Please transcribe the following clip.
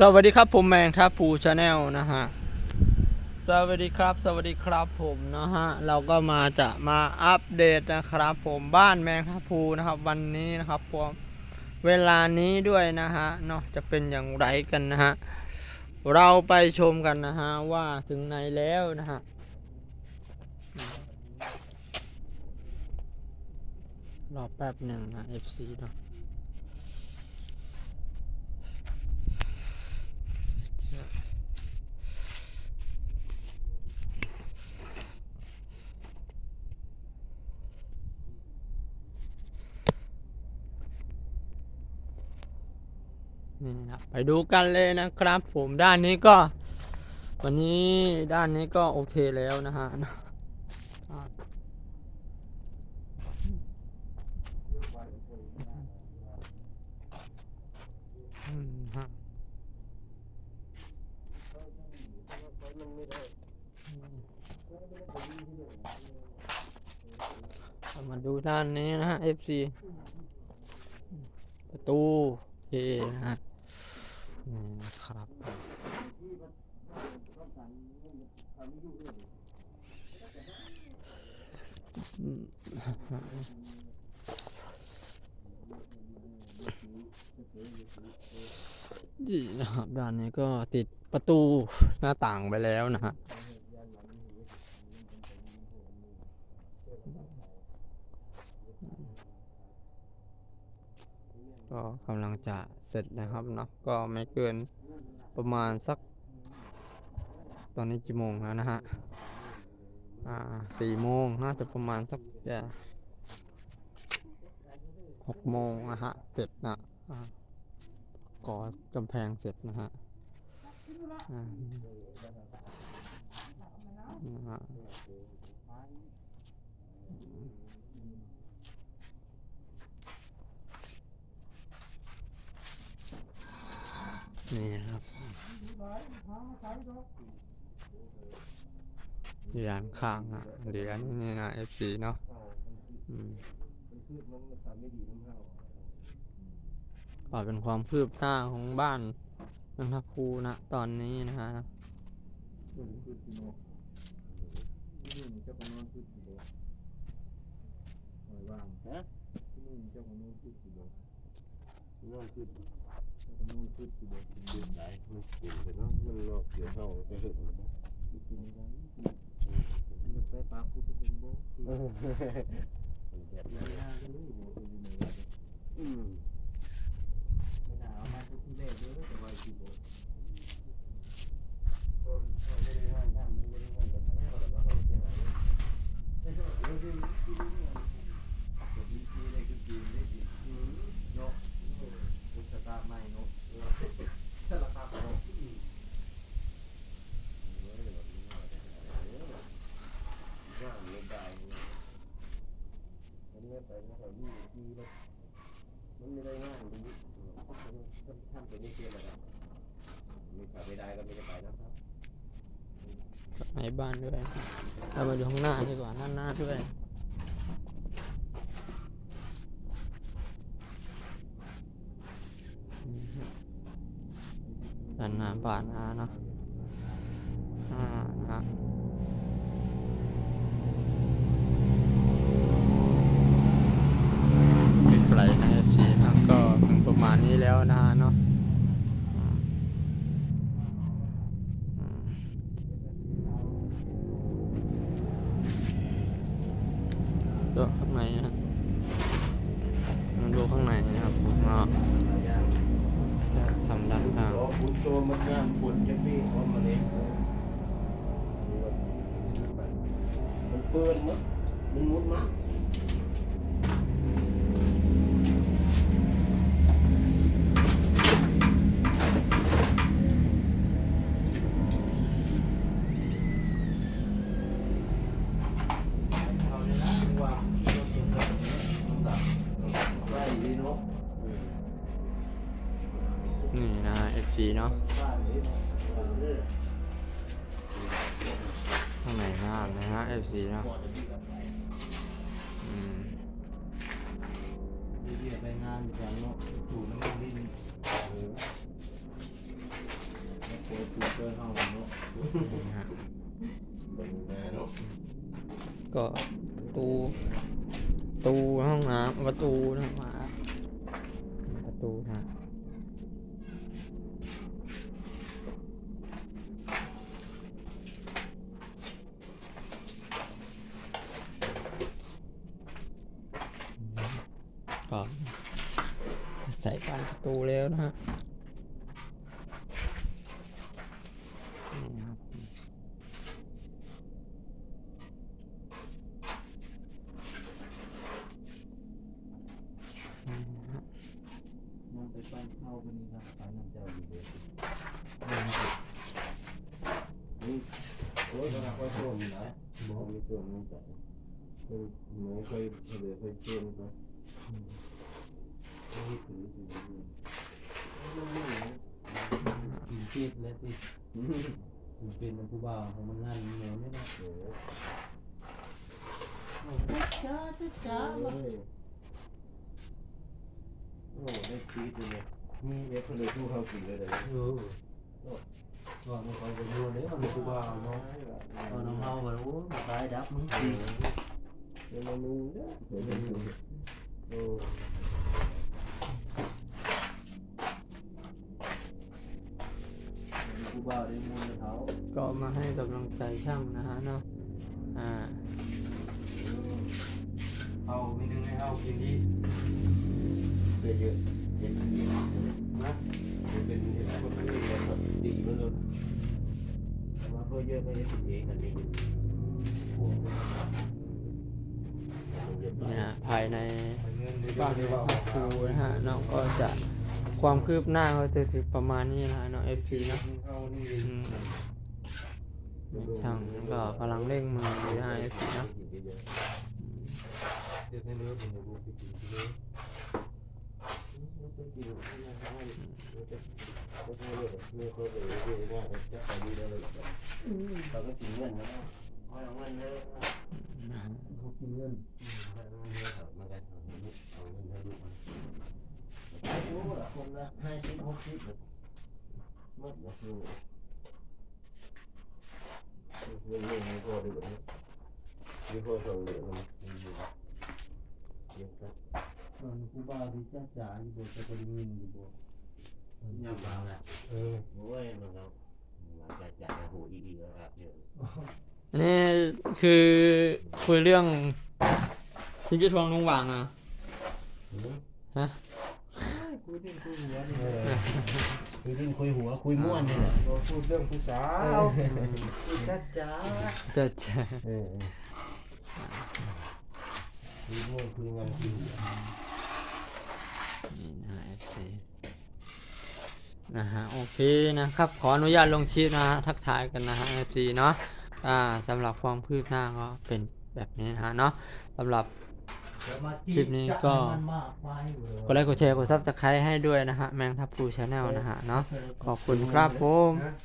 สวัสดีครับผมแมงครับภูชาแนลนะฮะ สวัสดีครับ สวัสดีครับผมนะฮะ เราก็มาจะมาอัปเดตนะครับผมบ้านแมงครับภูนะครับ วันนี้นะครับผมเวลานี้ด้วยนะฮะเนาะจะเป็นอย่างไรกันนะฮะ เราไปชมกันนะฮะว่าถึงไหนแล้วนะฮะรอแป๊บหนึ่งนะ FC เนาะ นี่นะไปดูกันเลยนะครับ ผมด้านนี้ก็ วันนี้ด้านนี้ก็โอเคแล้วนะฮะอ่าอืมฮะ เรามาดูด้านนี้นะฮะ FC ประตูโอเคนะฮะนี่นะครับอืมนี่นะครับด้านนี้ก็ติด ประตูหน้าต่างไปแล้วนะฮะก็กำลังจะเสร็จนะครับเนาะก็ไม่เกินประมาณสัก ตอนนี้กี่โมงแล้วนะฮะ อ่าสี่โมงน่าจะประมาณสักจะหกโมงนะฮะเสร็จนะก่อกำแพงเสร็จนะฮะ อ่านะฮะนี่นะครับเหรียญข้างอะเหรียญนี่นะ FC เนาะอืมก็เป็นความคืบหน้าของบ้าน นันทภูนะตอนนี้นะฮะนอนขึ้นนอนขึ้นสิบ่กินเดือดไหลมันกินไปเนาะมันรอกเดี๋ยวเฮาจะเห็นกินแล้วมันไปปลาพูดเป็นบ่แบบนี้อืมไม่น่าเอามาทุกเล่เลยแต่ว่าสิบ่คนเขาไม่ได้ว่าทำไม่ได้ว่าแต่ไม่ได้ว่าแต่ว่าเขาจะหาไม่ใช่ว่าเราคือคือเนี่ยจะดีที่ได้คือดีได้ดีเนาะ อุตสาห์ใหม่เนาะสารภาพเนาะว่าไม่ได้มันไม่ไปนะเขายี่ปีแล้วมัน ไม่ได้ง่ายตรงนี้ทำตัวนี้เชื่อเลยมีขาไม่ได้ก็ไม่ได้ไปนะครับในบ้านด้วยเรามาดูข้างหน้าดีกว่าด้านหน้าด้วยด้านหน้าบ้านนะเนาะ ตัวมันงามปุ่นยังมีพร้อมมาเลยมันเปื้อนมั้งมันมุดมั้ง นะฮะ FC เนาะอืมไปงานอย่างเนาะถูกน้ำมันดินดินห้องเนาะนะฮะเป็นแม่เนาะก็ตู้ตู้ห้องน้ำประตูนะมาประตูนะ ก็ใส่บานประตูแล้วนะฮะนี่ครับน้ำไปปั้นเข้าคนนี้ครับน้ำเจ้าดีเดี๋ยเราก็ชมนะมองมีชมมีใจอเหมือนเคยเจนก็นี่ถือถือ กินชีสแล้วที่กินเป็นผู้บ่าวของมันนั่นเหนียวไม่ได้โอ้จ้าจ้าจ้าโอ้ได้ชีสเลยมีเด็กคนเดียวผู้เขากินเลยเลยเออก่อนมันเขาไปดูเนี่ยมันผู้บ่าวเนาะพอนน้องเฮามาโอ้ตายดับมึงเดี๋ยวมันมีเด้อเดี๋ย ผู้บ่าวได้มูลเขาก็มาให้กำลังใจช่างนะฮะเนาะอ่าเอามีนึงให้เอากินที่เยอะเยอะเห็นอันนี้นะเป็นคนไม่ได้แบบดีมันเลยแต่ว่าเขาเยอะก็จะติดเองอันนี้เนี่ยฮะภายในบ้านพักครูนะฮะเนาะก็จะความคืบหน้าก็จะถึงประมาณนี้นะฮะเนาะ FC เนาะช่างก็กำลังเร่งมืออยู่นะฮะเนะเดี๋ยวให้เอกเป็นรูปไปกินที่เลยไปกินที่นั่นได้ก็ใช่เลยเมื่อเขาไปเรื่อยๆว่าจะตีเลยเราก็กินเงินนะเอา เงินเลยนะฮะเขากินเงินมันก็เอาเงินเอาเงินให้ลูกมันรู้ละคนละห้าสิบหกสิบหมดละคือเงินเงินไม่พอดีกว่านี้ม่พอสองเหรียญมันอยู่เยอะครับตอนกูบ้าที่จ้าจ๋าอยู่บ่จะก็ได้ยินอยู่บ่ยังบางอะเออโอ้ยมันเอามันจะจะหูอีกแล้วครับเย อะอันนี้คือคุยเรื่องชีวิตของลุงหว่างอะฮะคุยดินคุยหัวนี่คุยดินคุยหัวคุยม่วนนี่แหละบ่พูดเรื่องผู้สาวคุยจ้าจ๋าจะจะเออคุยม่วนคุยงานคุยหัวนี่นะ FC นะฮะโอเคนะครับ ขออนุญาตลงคลิปนะฮะทักทายกันนะฮะ FC เนาะ อ่าสำหรับความคืบหน้าก็เป็นแบบนี้นะฮะเนาะสำหรับคลิปนี้ก็กมายอยู่เลยกดไลค์กดแชร์กดซับสไครต์ให้ด้วยนะฮะแมงทับพูชาแนลนะฮะเนาะขอบคุณครับผม